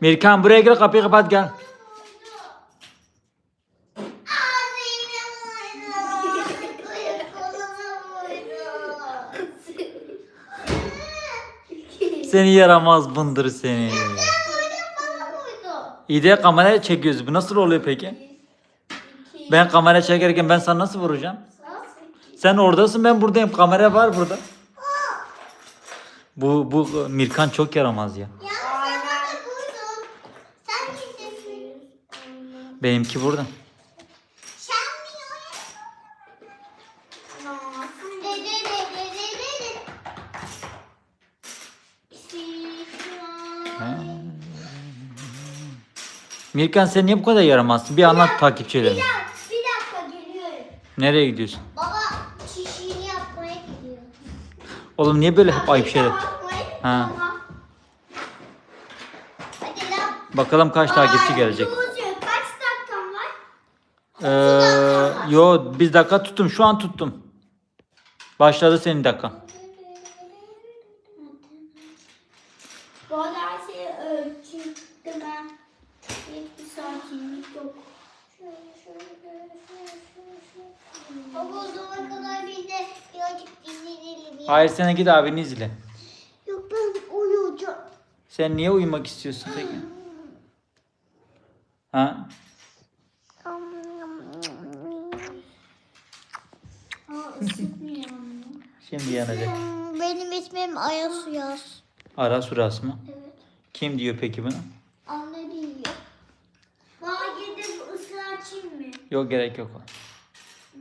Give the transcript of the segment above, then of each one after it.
Mirkan buraya gel kapıyı kapat gel. Seni yaramaz bundur seni. İyi de kameraya çekiyoruz. Bu nasıl oluyor peki? Ben kamera çekerken ben sana nasıl vuracağım? Sen oradasın ben buradayım. Kamera var burada. Bu bu Mirkan çok yaramaz ya. Benimki burada. Mirkan sen niye bu kadar yaramazsın? Bir anlat takipçilerine. Bir dakika geliyorum. Nereye gidiyorsun? Baba çişini yapmaya gidiyor. Oğlum niye böyle hep ayıp şeyler? Ha. Ha. Hadi lan. Bakalım kaç takipçi gelecek. Ay, Kaç dakikam var? Ee, yo bir dakika tuttum. Şu an tuttum. Başladı senin dakika. Bu arada her şeyi ölçtüm ben. Hiçbir sakinlik yok. Baba o zamana kadar biz de birazcık dinlenelim ya. Hayır sen git abini izle. Yok ben uyuyacağım. Sen niye uyumak istiyorsun peki? Ha? Aa ısıtmıyor. Şimdi yanacak. Benim ismim Ayas Yaz. Ara surası mı? Evet. Kim diyor peki bunu? Anne değil. Bana gidip ısı açayım mı? Yok gerek yok. Hmm.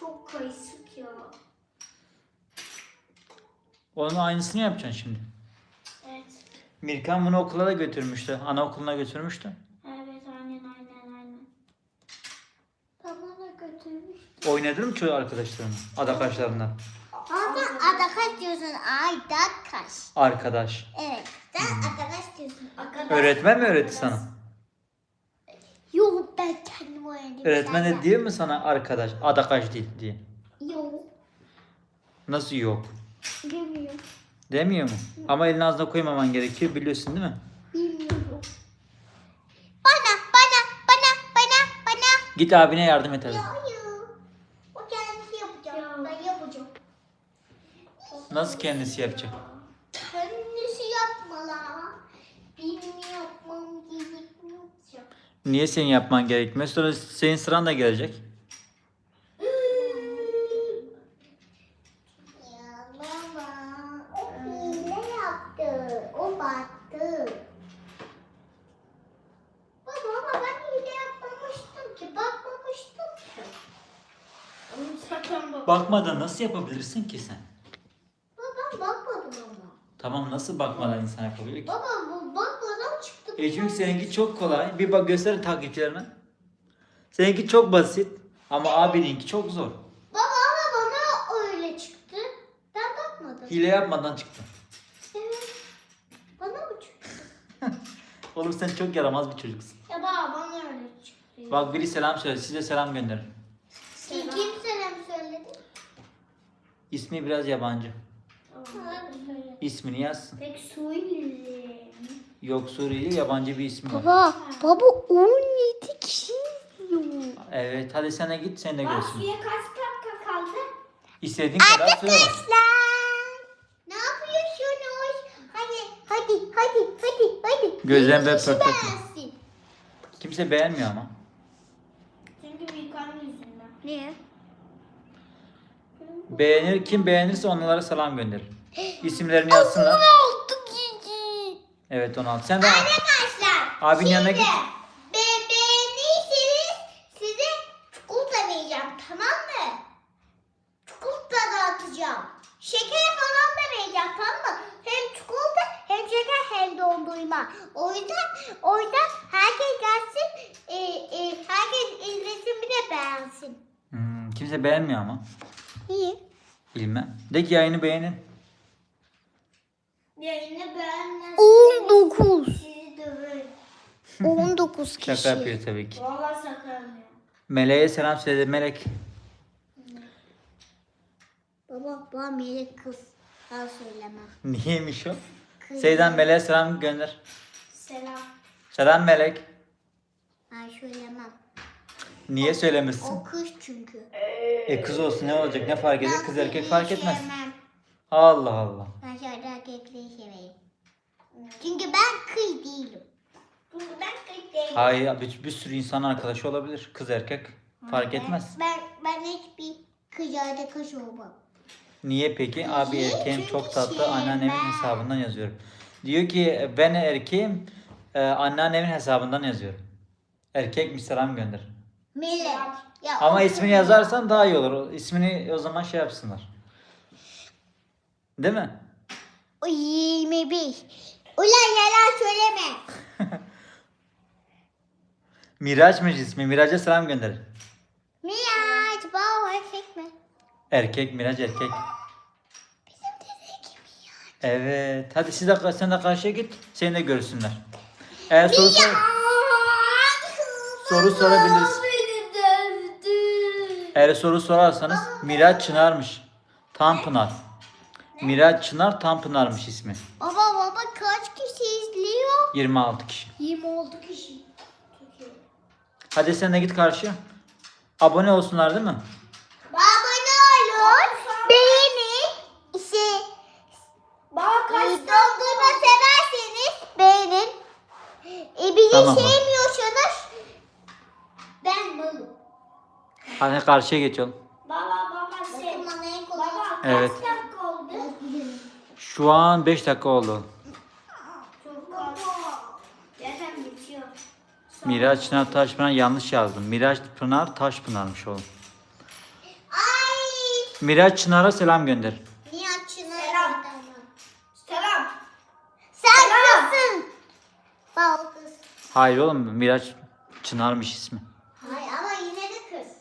Çok kayısık ya. Onun aynısını yapacaksın şimdi. Evet. Mirkan bunu okula da götürmüştü. Anaokuluna götürmüştü. Evet aynen aynen aynen. Bana götürmüş. Oynadın mı çoğu arkadaşlarına? Adakaşlarına? Ama adakaş diyorsun. Ay dakaş. Arkadaş. Evet. Sen adakaş diyorsun. Arkadaş. Öğretmen mi öğretti sana? Yok ben kendim öğrendim. Öğretmen de diyor mu sana arkadaş? Adakaş değil diye. Yok. Nasıl yok? Bilmiyorum. Demiyor mu? Ama elini ağzına koymaman gerekiyor biliyorsun değil mi? Bilmiyorum. Bana bana bana bana bana. Git abine yardım et hadi. Hayır. O kendisi yapacak. Ben yapacağım. Nasıl kendisi yapacak? Kendisi yapma la. Benim yapmam gerekmiyor. Niye senin yapman gerekmiyor? Sonra senin sıran da gelecek. Ya baba. O hile yaptı. O battı. Baba ama ben hile yapmamıştım ki. Bakmamıştım ki. Oğlum sakın bak. Bakmadan nasıl yapabilirsin ki sen? Baba ben bakmadım ama. Tamam nasıl bakmadan insan yapabilir ki? Baba bu bakmadan çıktı. E çünkü seninki çok kolay. Bir bak göster takipçilerine. Seninki çok basit. Ama abininki çok zor. Baba ama bana öyle çıktı. Ben bakmadım. Hile yapmadan çıktı. Evet. Bana mı çıktı? Oğlum sen çok yaramaz bir çocuksun. Ya baba bana öyle çıktı. Bak biri selam söyle. Size selam gönderin. Kim, kim selam söyledi? İsmi biraz yabancı. İsmini yazsın. Peki Suriyeli. Yok Suriyeli yabancı bir ismi var. Baba, baba 17 kişi izliyor. Evet hadi sen de git sen de görsün. Aslı'ya kaç dakika kaldı? İstediğin kadar söyle. Ne yapıyorsunuz? Hadi, hadi, hadi, hadi, hadi. Be kişi pörtletme. beğensin. Kimse beğenmiyor ama. Çünkü Bilkan'ın yüzünden. Niye? Beğenir kim beğenirse onlara selam gönderir. İsimlerini yazsınlar. Evet 16. Sen de Arkadaşlar. Abinin yanına git. Be beğenirseniz size çikolata vereceğim tamam mı? Çikolata dağıtacağım. Şeker falan da vereceğim tamam mı? Hem çikolata hem şeker hem dondurma. O yüzden o yüzden herkes gelsin e, e, herkes izlesin bir de beğensin. Hmm, kimse beğenmiyor ama. Niye? Bilmem. De ki yayını beğenin. 19 kişi. Şaka yapıyor tabii ki. Valla saklanmıyor. Meleğe selam söyle Melek. Baba bana melek kız. Ben söylemem. Niyeymiş o? Seydan Melek'e selam gönder. Selam. Selam Melek. Ben söylemem. Niye söylemişsin? O kız çünkü. E kız olsun ne olacak ne fark eder? Kız erkek fark etmez. sevmem. Allah Allah. Ben sadece erkekleri severim. Çünkü ben kız değilim. Çünkü ben kız değilim. Hayır bir, bir sürü insan arkadaşı olabilir. Kız erkek fark etmez. Ben, ben hiçbir kız arkadaş olmam. Niye peki? Abi Niye? erkeğim Çünkü çok tatlı sevmem. anneannemin hesabından yazıyorum. Diyor ki ben erkeğim e, anneannemin hesabından yazıyorum. Erkekmiş selam gönder. Melek. Ya Ama ismini kız- yazarsan daha iyi olur. İsmini o zaman şey yapsınlar. Değil mi? O 21. Ulan yalan söyleme. Miraçmış ismi. Miraç'a selam gönder. Miraç baba erkek mi? Erkek Miraç erkek. Bizim dedeki Miraç. Evet. Hadi siz de sen de karşıya git. Seni de görsünler. Eğer soru sor Soru sorabiliriz. Eğer soru sorarsanız Miraç Çınar'mış. Tanpınar. Miraç Çınar Tanpınar'mış ismi. Baba baba kaç kişi izliyor? 26 kişi. 26 kişi. Hadi sen de git karşıya. Abone olsunlar değil mi? Abone olun. Beğenin. İşte Bak dondurma severseniz beğenin. E, bizi Tamam. sevmiyorsanız ben malım. Hadi karşıya geçelim. Baba baba şey. Baba Evet. kaç dakika oldu? Şu an 5 dakika oldu. Çok az. Zaten bitiyor. Miraç Çınar Taşpınar yanlış yazdım. Miraç Pınar Taşpınar'mış oğlum. Ay. Miraç Çınar'a selam gönder. Nihat Çınar. Selam. Selam. Sen. Bak o kız. Hayır oğlum Miraç Çınar'mış ismi. Hayır ama yine de kız.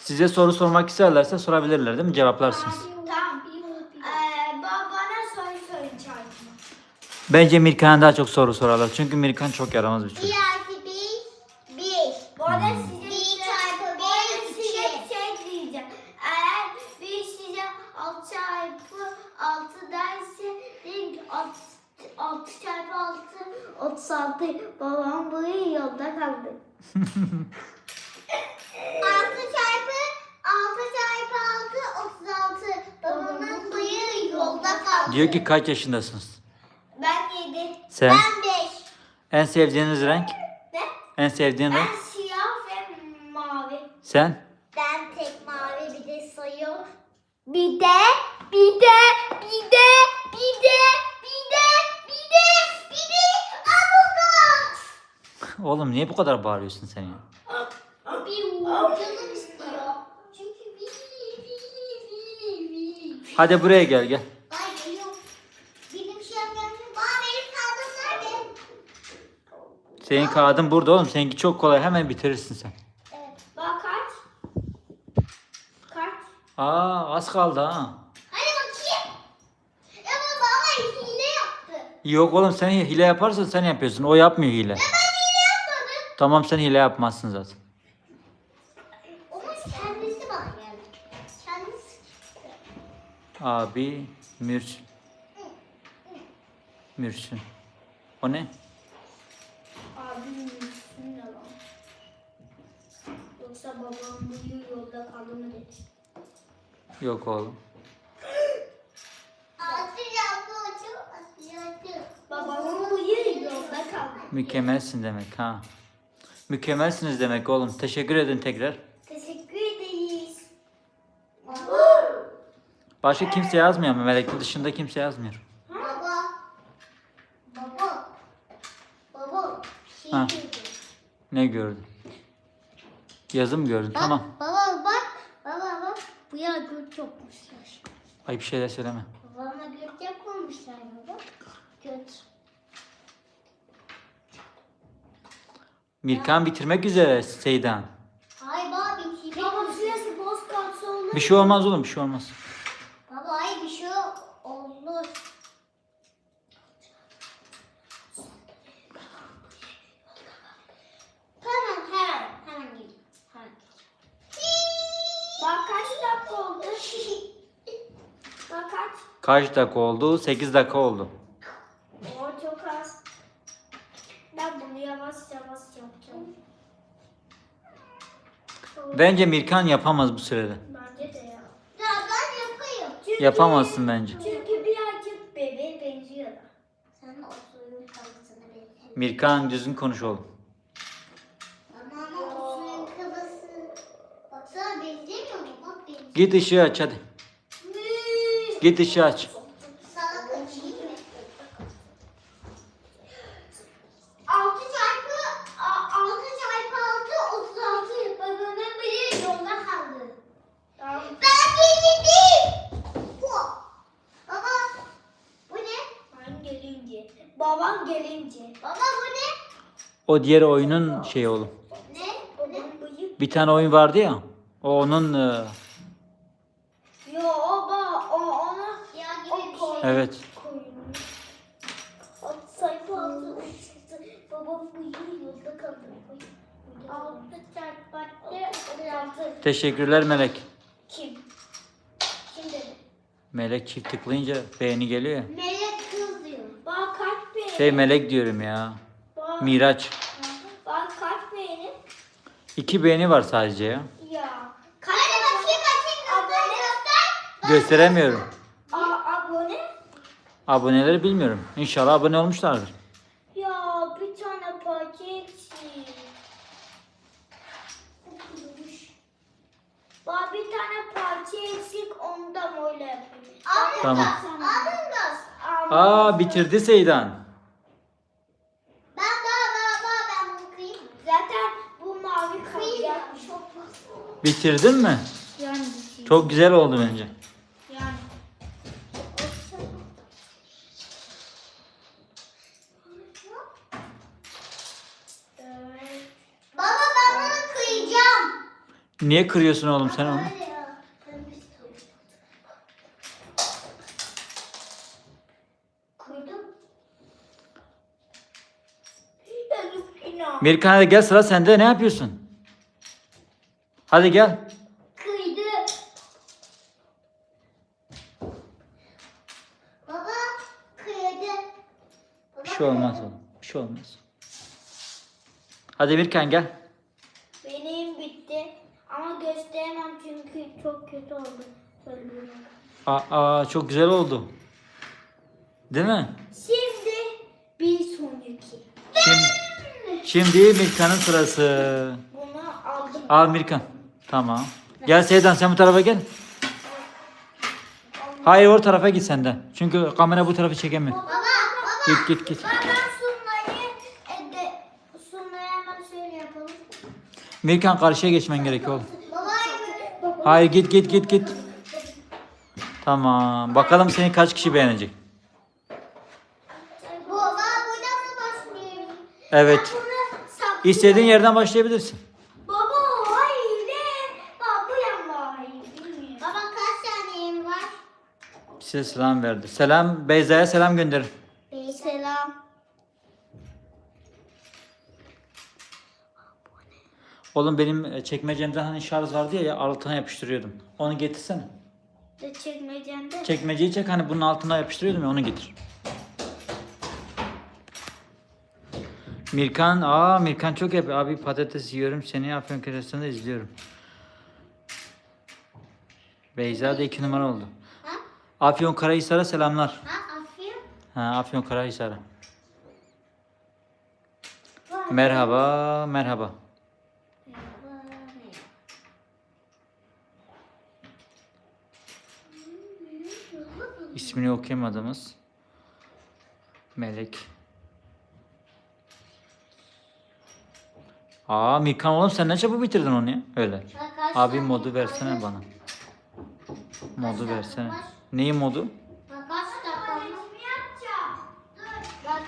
Size soru sormak isterlerse sorabilirler değil mi? Cevaplarsınız. Tamam. Ee, bana soru soracağım. Bence Mirkan'a daha çok soru sorarlar. Çünkü Mirkan çok yaramaz bir çocuk. Bir 36 babam bu yolda kaldı. 6 çarpı 6 çarpı 6 36 babamın bıyığı yolda kaldı. Diyor ki kaç yaşındasınız? Ben 7. Sen? Ben 5. En sevdiğiniz renk? Ne? En sevdiğin ben siyah ve mavi. Sen? Ben tek mavi bir de sayı. Bir de bir de bir de bir de bir de bir de Oğlum niye bu kadar bağırıyorsun sen ya? Bir canım istiyor. Çünkü bir, bir, bir, bir. Hadi buraya gel gel. Ay geliyor. Benim şey yapıyorum. Aa benim kağıdım nerede? Senin kağıdın burada oğlum. Seninki çok kolay. Hemen bitirirsin sen. Evet. Bak kaç? Kaç? Aa az kaldı ha. Hadi bakayım. Ya baba hile yaptı. Yok oğlum sen hile yaparsan sen yapıyorsun. O yapmıyor hile. Tamam sen hile yapmazsın zaten. Onun kendisi bana geldi. Kendisi. Abi Mürsün. Mürsün. O ne? Abim üstüne lan. Yoksa babam bu yolda kaldı mı dedi. Yok oğlum. Babamın bıyığı yolda kaldı. Mükemmelsin demek ha. Mükemmelsiniz demek oğlum. Teşekkür edin tekrar. Teşekkür ederiz. Başka kimse yazmıyor mu? Melekli dışında kimse yazmıyor. Baba. Baba. Baba. Şey Ha. gördüm. Ne gördün? Yazım gördün. Bak, Tamam. Baba bak. Baba bak. Bu ya göt yapmışlar. Ay bir şeyler söyleme. Babama göt yapmamışlar baba. Göt. Mirkan bitirmek üzere Seydan. Ay baba bitirmek Baba şurası boz kalsa olur. Bir şey olmaz oğlum bir şey olmaz. Baba ay bir şey olur. Tamam hemen hemen gel. Hemen. Bak kaç dakika oldu? Bak kaç? Kaç dakika oldu? 8 dakika oldu. Bence Mirkan yapamaz bu sürede. Bence de ya. Ya ben yapayım. Çünkü, Yapamazsın bence. Çünkü birazcık bebeğe benziyor. Sen o suyun kafasına benziyorsun. Mirkan düzgün konuş oğlum. Ama ama o suyun kafası. Baksana benzemiyor mu? Bak benziyor. Git ışığı aç hadi. Git ışığı aç. Salak açayım mı? 6 çarpı a- 6 çarpı 6 36 babamın biri yolda kaldı. Tamam. Ben bildim. Bu. Baba bu ne? Ben gelince. Babam gelince. Baba bu ne? O diğer oyunun şeyi oğlum. Ne? Bir tane oyun vardı ya. O onun e, Yo o ba o ona Ya o gibi bir şey. evet. koymuş. O sayfa altı uçtu. Babam bıyığı yolda kaldı. 6 çarpı 6 Teşekkürler Melek. Kim? Kim dedi? Melek çift tıklayınca beğeni geliyor ya. Melek kız diyor. Bak kaç beğeni? Şey Melek diyorum ya. Bak, Miraç. İki beğeni var sadece ya. Ya. Hadi bakayım bakayım göster. Gösteremiyorum. A, abone? Aboneleri bilmiyorum. İnşallah abone olmuşlardır. Ya bir tane parça eksik. Bak bir tane parça eksik ondan öyle yapayım. Tamam. da. Aldın da. Aa bitirdi Seydan. Ben daha daha daha ben bunu kıyayım. Zaten bu mavi Kıyayım. kalacak. Çok fazla. Bitirdin mi? Yani Çok güzel oldu bence. Yani. Evet. Baba ben bunu kıyacağım. Niye kırıyorsun oğlum sen onu? Hadi gel sıra sende ne yapıyorsun? Hadi gel. Kıydı. Baba kıydı. Baba, Bir şey olmaz oğlum. Bir şey olmaz. Hadi Mirkan gel. Benim bitti. Ama gösteremem çünkü çok kötü oldu. Söylüyorum. Aa çok güzel oldu. Değil mi? Şimdi bir sonraki. Şimdi, şimdi Mirkan'ın sırası. Bunu aldım. Al Mirkan. Tamam. Gel Seydan sen bu tarafa gel. Hayır o tarafa git sen de. Çünkü kamera bu tarafı çekemiyor. Baba baba. Git git git. Ben sunmayı e, de, sunmayı hemen şöyle yapalım. Mirkan karşıya geçmen gerekiyor oğlum. Baba. Hayır git git git git. Tamam. Bakalım seni kaç kişi beğenecek. Baba buradan mı başlayayım? Evet. İstediğin yerden başlayabilirsin. Baba hayır. Baba bu yanma hayır. Bilmiyorum. Baba kaç saniyem var? Size selam verdi. Selam Beyza'ya selam gönderin. Selam. Oğlum benim e, çekmecemde hani şarj vardı ya, ya altına yapıştırıyordum. Onu getirsene. De çekmecende. Çekmeceyi çek hani bunun altına yapıştırıyordum ya onu getir. Mirkan, aa Mirkan çok yapıyor. Abi patates yiyorum. Seni Afyonkarahisar'da izliyorum. Beyza da iki numara oldu. Ha? Afyonkarahisar'a selamlar. Ha Afyon? Ha Afyonkarahisar'a. Merhaba, merhaba. İsmini okuyamadığımız Melek. Aa Mirkan oğlum sen ne çabuk bitirdin onu ya? Öyle. Abi modu versene bana. Modu versene. Var? Neyin modu? Bak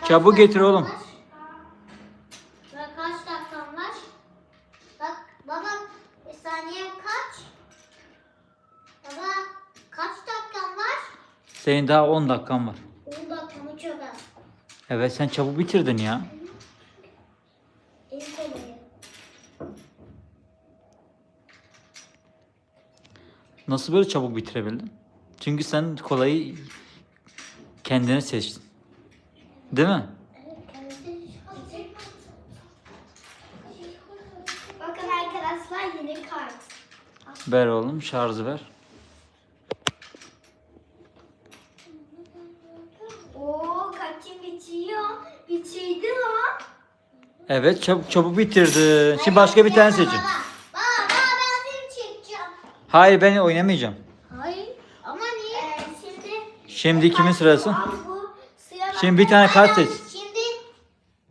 kaç Çabuk getir oğlum. kaç dakikam var? Bak baba bir saniyem kaç? Baba kaç dakikam var? Senin daha 10 dakikan var. 10 dakikamı çok az. Evet sen çabuk bitirdin ya. Nasıl böyle çabuk bitirebildin? Çünkü sen kolayı kendine seçtin. Değil mi? Bakın arkadaşlar yeni kart. Ver oğlum şarjı ver. Oo kaçın bitiyor. Bitirdi lan. Evet çabuk çabuk bitirdi. Şimdi başka bir tane seçin. Baba, baba ben seni çekeceğim. Hayır ben oynamayacağım. Hayır. Ama niye? Ee, şimdi kimin sırası? Şimdi bir tane kart seç. Şimdi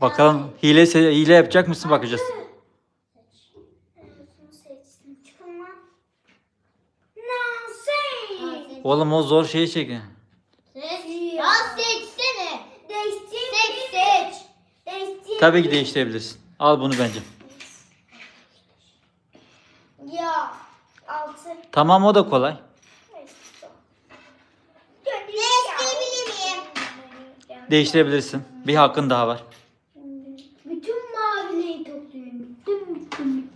Bakalım hile hile yapacak mısın bakacağız. Oğlum o zor şeyi çekin. seç. Ya seçsene. Değiştir. Seç seç. Değiştir. Tabii ki değiştirebilirsin. Al bunu bence. Ya. Altı. Tamam o da kolay. Değiştirebilirsin. Bir hakkın daha var. Bütün mavileri topluyorum. Bütün bütün. Miyim?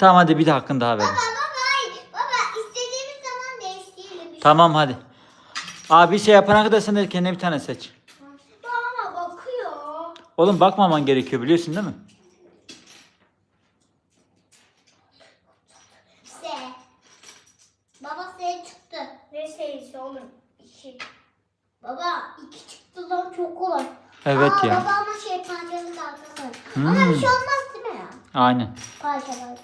Tamam hadi bir de hakkın daha ver. Baba baba hayır. Baba istediğimiz zaman değiştirelim. Tamam hadi. Abi şey yapana kadar sen de kendine bir tane seç. Bana bakıyor. Oğlum bakmaman gerekiyor biliyorsun değil mi? S. Baba S çıktı. Ne şeysi oğlum? İki. Baba iki çıktı lan çok kolay. Evet Aa, ya. Baba ama şey parçalı kalkamaz. Hmm. Ama bir şey olmaz değil mi ya? Aynen. Parçalar.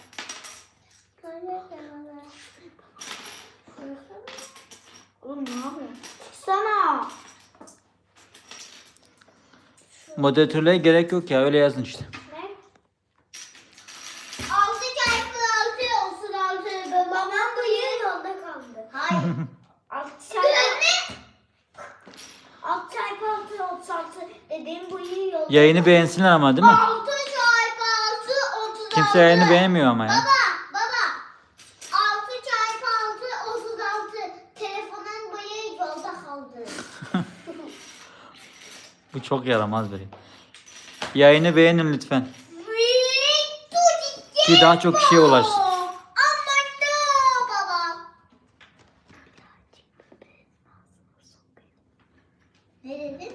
Oğlum ne yapıyorsun? Çıksana. Moderatörlüğe gerek yok ya öyle yazın işte. Altı çarpı altı olsun altı. Babam bıyığı yolda kaldı. Hayır. Alt Kız çarpı ne? alt çarpı altı otuz altı dediğim bıyığı yolda Yayını beğensinler ama değil mi? Altı çarpı altı otuz altı. Kimse yayını beğenmiyor ama ya. Baba baba. Altı çarpı altı otuz altı. Telefonun boyu yolda kaldı. Bu çok yaramaz biri. Yayını beğenin lütfen. Ki daha çok kişiye ulaşsın. Aman da baba. Ne dedin?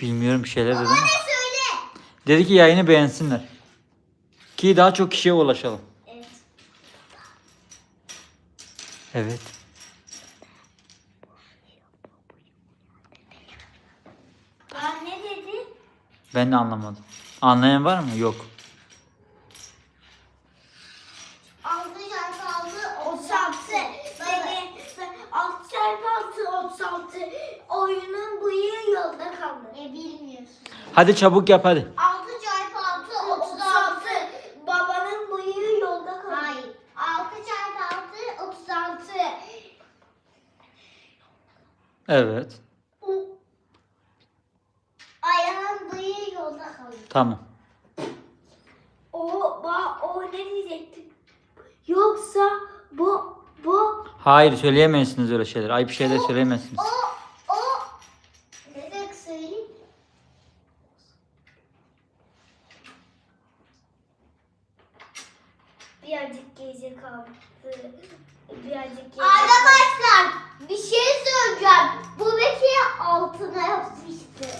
Bilmiyorum bir şeyler dedi ne söyle? Dedi ki yayını beğensinler. Ki daha çok kişiye ulaşalım. Evet. Evet. Ben ne dedi? Ben de anlamadım. Anlayan var mı? Yok. Altı çarpı altı Otuz altı Baba. dedi. Alt çarpı altı otuz altı oyunun bıyığı yolda kaldı. Ne bilmiyorsun. Hadi çabuk yap hadi. Altı çarpı altı otuz Otuz altı. altı babanın bıyığı yolda kaldı. Hayır. Altı çarpı altı otuz altı. Evet. Ayağın bıyığı yolda kaldı. Tamam. O, ba, o ne diyecektim? Yoksa bu, bu Hayır söyleyemezsiniz öyle şeyler. Ayıp şeyler söyleyemezsiniz. O. Ne demek söyleyeyim? birazcık gece kaldı. Birazcık Arkadaşlar bir şey söyleyeceğim. Bu Bekir altına yapmıştı.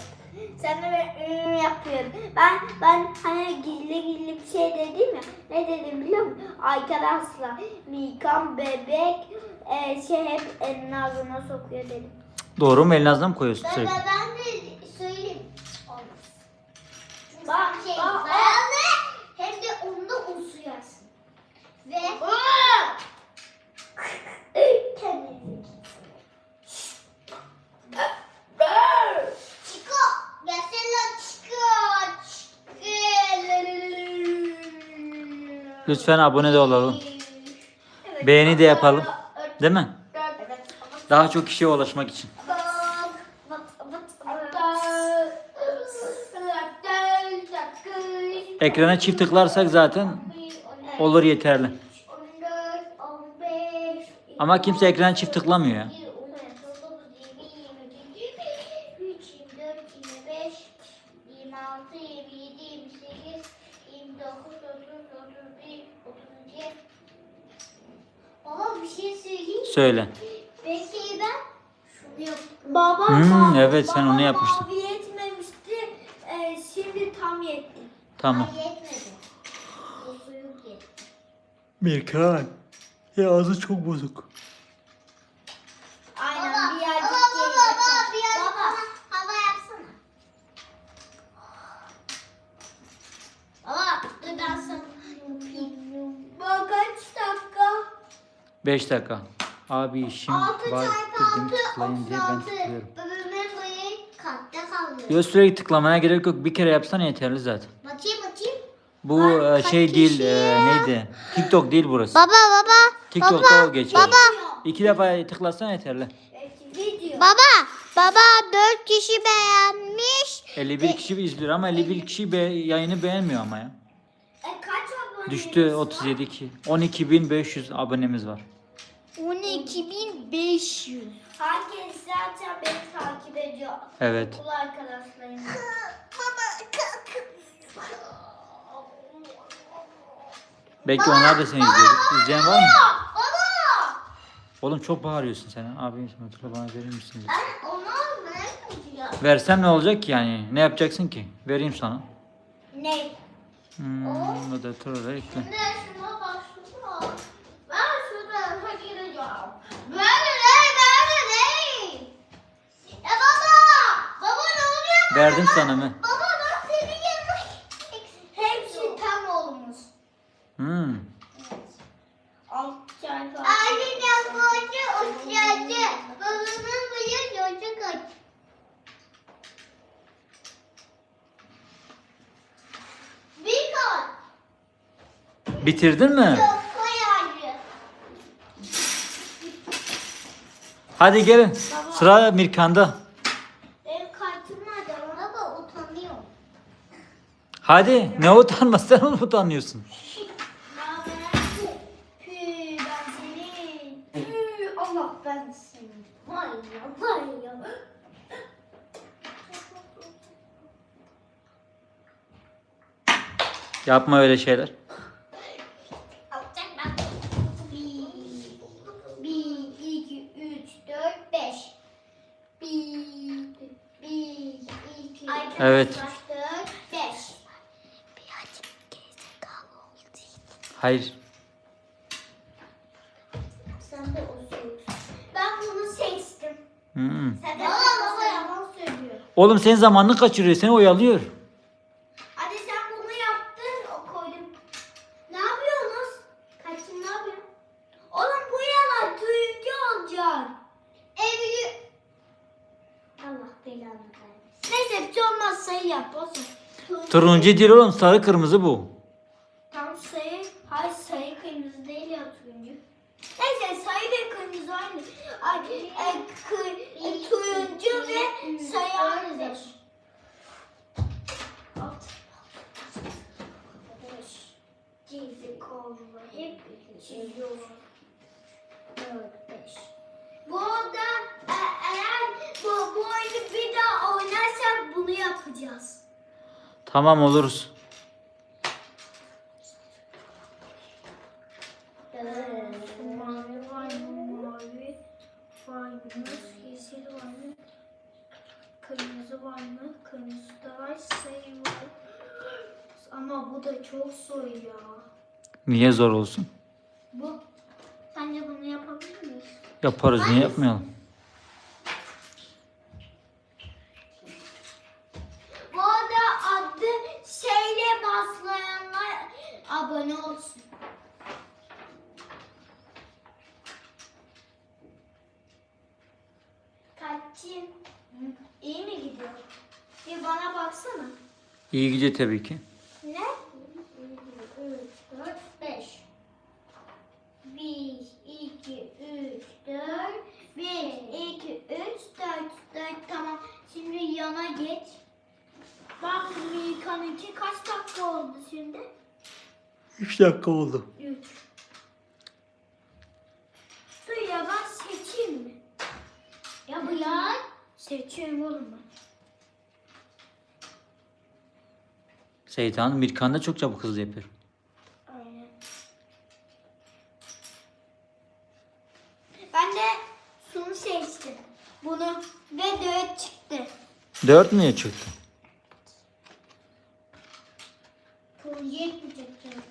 Sen de böyle ıı yapıyorsun. Ben ben hani gizli gizli bir şey dedim ya. Ne dedim biliyor musun? Arkadaşlar Mikan bebek e, şey hep elini ağzına sokuyor dedim. Doğru mu? Elin ağzına mı koyuyorsun Ben, sürekli? ben, ben de söyleyeyim. Olmaz. Bak, şey bak, dayandı hem de onda usuyarsın. Ve Lütfen abone de olalım. Beğeni de yapalım. Değil mi? Daha çok kişiye ulaşmak için. Ekrana çift tıklarsak zaten olur yeterli. Ama kimse ekrana çift tıklamıyor ya. 32, Baba bir şey söyleyeyim. Söyle. Peki ben şunu yaptım. Baba, Hmm, evet, sen baba onu yapmıştın. mavi yetmemişti. E, şimdi tam yetti. Tamam. Yetmedi. suyu git. Mirkan. Ya ağzı çok bozuk. Aynen Baba, bir yer baba, baba, baba, bir yer Baba. hava yapsana. Baba, dur ben sana yapayım. Bak kaç dakika? 5 dakika. Abi işim 6 var dedim 6, tıklayın diye ben 36. tıklıyorum. Babamın boyu katta kaldı. Yo sürekli tıklamana gerek yok. Bir kere yapsan yeterli zaten. Bakayım bakayım. Bu Ay, e, şey değil e, neydi? TikTok değil burası. Baba baba. TikTok'ta o geçiyor. Baba. İki defa tıklasan yeterli. Video. Baba. Baba 4 kişi beğenmiş. 51 kişi izliyor ama 51 kişi be, yayını beğenmiyor ama ya. E, kaç abone? Düştü 37 ki. 12.500 abonemiz var. 12.500. Herkes zaten beni takip ediyor. Evet. Okul arkadaşlarım. Baba kalk. Belki onlar da seni izliyor. İzleyen var mı? Baba. Oğlum çok bağırıyorsun sen. Abi motoru bana verir misin? Ben onu vermeyeceğim. Versem ne olacak ki yani? Ne yapacaksın ki? Vereyim sana. Ne? Hmm, moderatörü ekle. Şimdi şuna bak şuna. Ben şu tarafa gireceğim. Böyle değil böyle değil. Ya baba. Baba ne oluyor? bana? Verdim sana mı? Baba ben seni yanına Hepsi tam olmuş. Hmm. Alt çarpı. Annem koca uçacı. Babamın bıyığı çocuk aç. Bir kat. Bitirdin mi? Çok koyarlı. Hadi gelin. Sıra Mirkan'da. Benim kartım nerede? Bana da utanıyor. Hadi. Ne utanma sen onu utanıyorsun. Yapma öyle şeyler. Alacak ben. Bir, bir, iki, üç, dört, beş. Bir, bir, iki, Evet. dört, beş. Birazcık gerizekalı oldu. Hayır. Sen de uzuyorsun. Ben bunu seçtim. Hmm. Sen de Baba baba yalan söylüyor. Oğlum senin zamanını kaçırıyor. Seni oyalıyor. Hadi sen bunu yaptın, o koydum. Ne yapıyorsunuz? Kaçın ne yapıyor? Oğlum bu yalan turuncu olacak. Evli. Allah belanı vermesin. Neyse bir şey olmaz sayı yap olsun. Turuncu değil oğlum. Sarı kırmızı bu. Tam sayı, hayır sayı kırmızı değil ya turuncu. Neyse sayı ve kırmızı aynı. Ay, e, kır, e, turuncu aynı. Gizli kollu hep çiziyor. Dört, beş. Bu arada e, eğer bu, bu oyunu bir daha oynarsak bunu yapacağız. Tamam oluruz. Mavi var mı? Mavi var mı? Yeşil var mı? Mı? Kırmızı. Sayı var. Ama bu da çok zor ya. Niye zor olsun? Bu. Sence bunu yapabilir miyiz? Yaparız. Niye yapmayalım? Bu arada adı şeyle başlayanlar abone olsun. Kaçın? İyi mi gidiyor? Bir bana baksana. İyi gidiyor tabii ki. Ne? 3, 4, 5. 1, 2, 3, 4. 1, 2, 3, 4. 4 tamam. Şimdi yana geç. Bak Milka'nınki kaç dakika oldu şimdi? 3 dakika oldu. 3. Dur ya ben seçeyim mi? Ya bu ya. Seçiyorum oğlum ben. Seytan Mirkan da çok çabuk hızlı yapıyor. Aynen. Ben de şunu seçtim. Bunu ve dört çıktı. 4 mü çıktı? Turuncu yetmeyecek canım.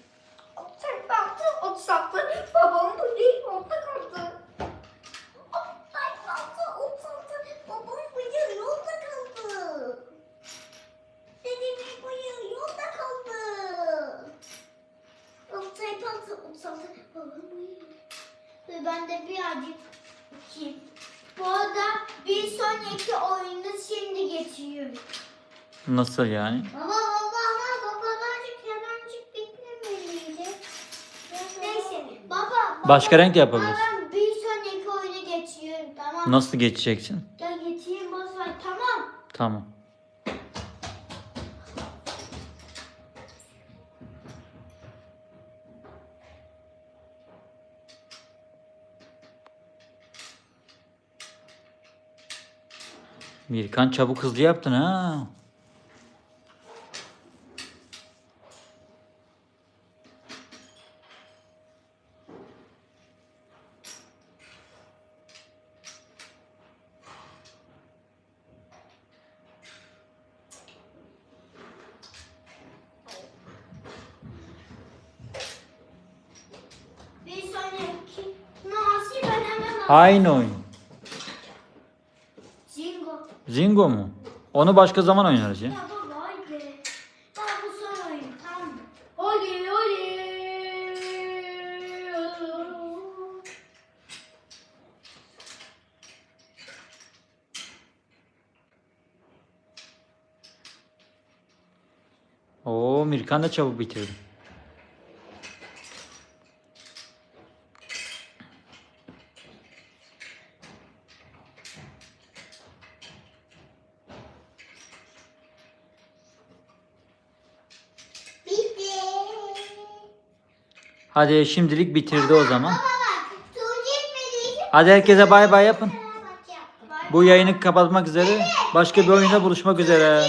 yapalım. Sabah babam uyuyor. Ve ben de birazcık içeyim. Bu arada bir sonraki oyunu şimdi geçiyorum. Nasıl yani? Baba baba ama babalarcık hemencik bitmemeliydi. Neyse baba. baba Başka renk yapabiliriz. Ben bir sonraki oyunu geçiyorum tamam. Nasıl geçeceksin? Ya geçeyim boş ver tamam. Tamam. Mirkan çabuk hızlı yaptın ha. Bir sonraki nasıl ben hemen Aynı oyun. Zingo. Zingo mu? Onu başka zaman oynarız ya. Ya baba haydi. Tamam bu son oyun tamam mı? Oley oley. Oo Mirkan da çabuk bitirdi. Bitti. Hadi şimdilik bitirdi o zaman. Hadi herkese bay bay yapın. Bu yayını kapatmak üzere. Başka bir oyunda buluşmak üzere.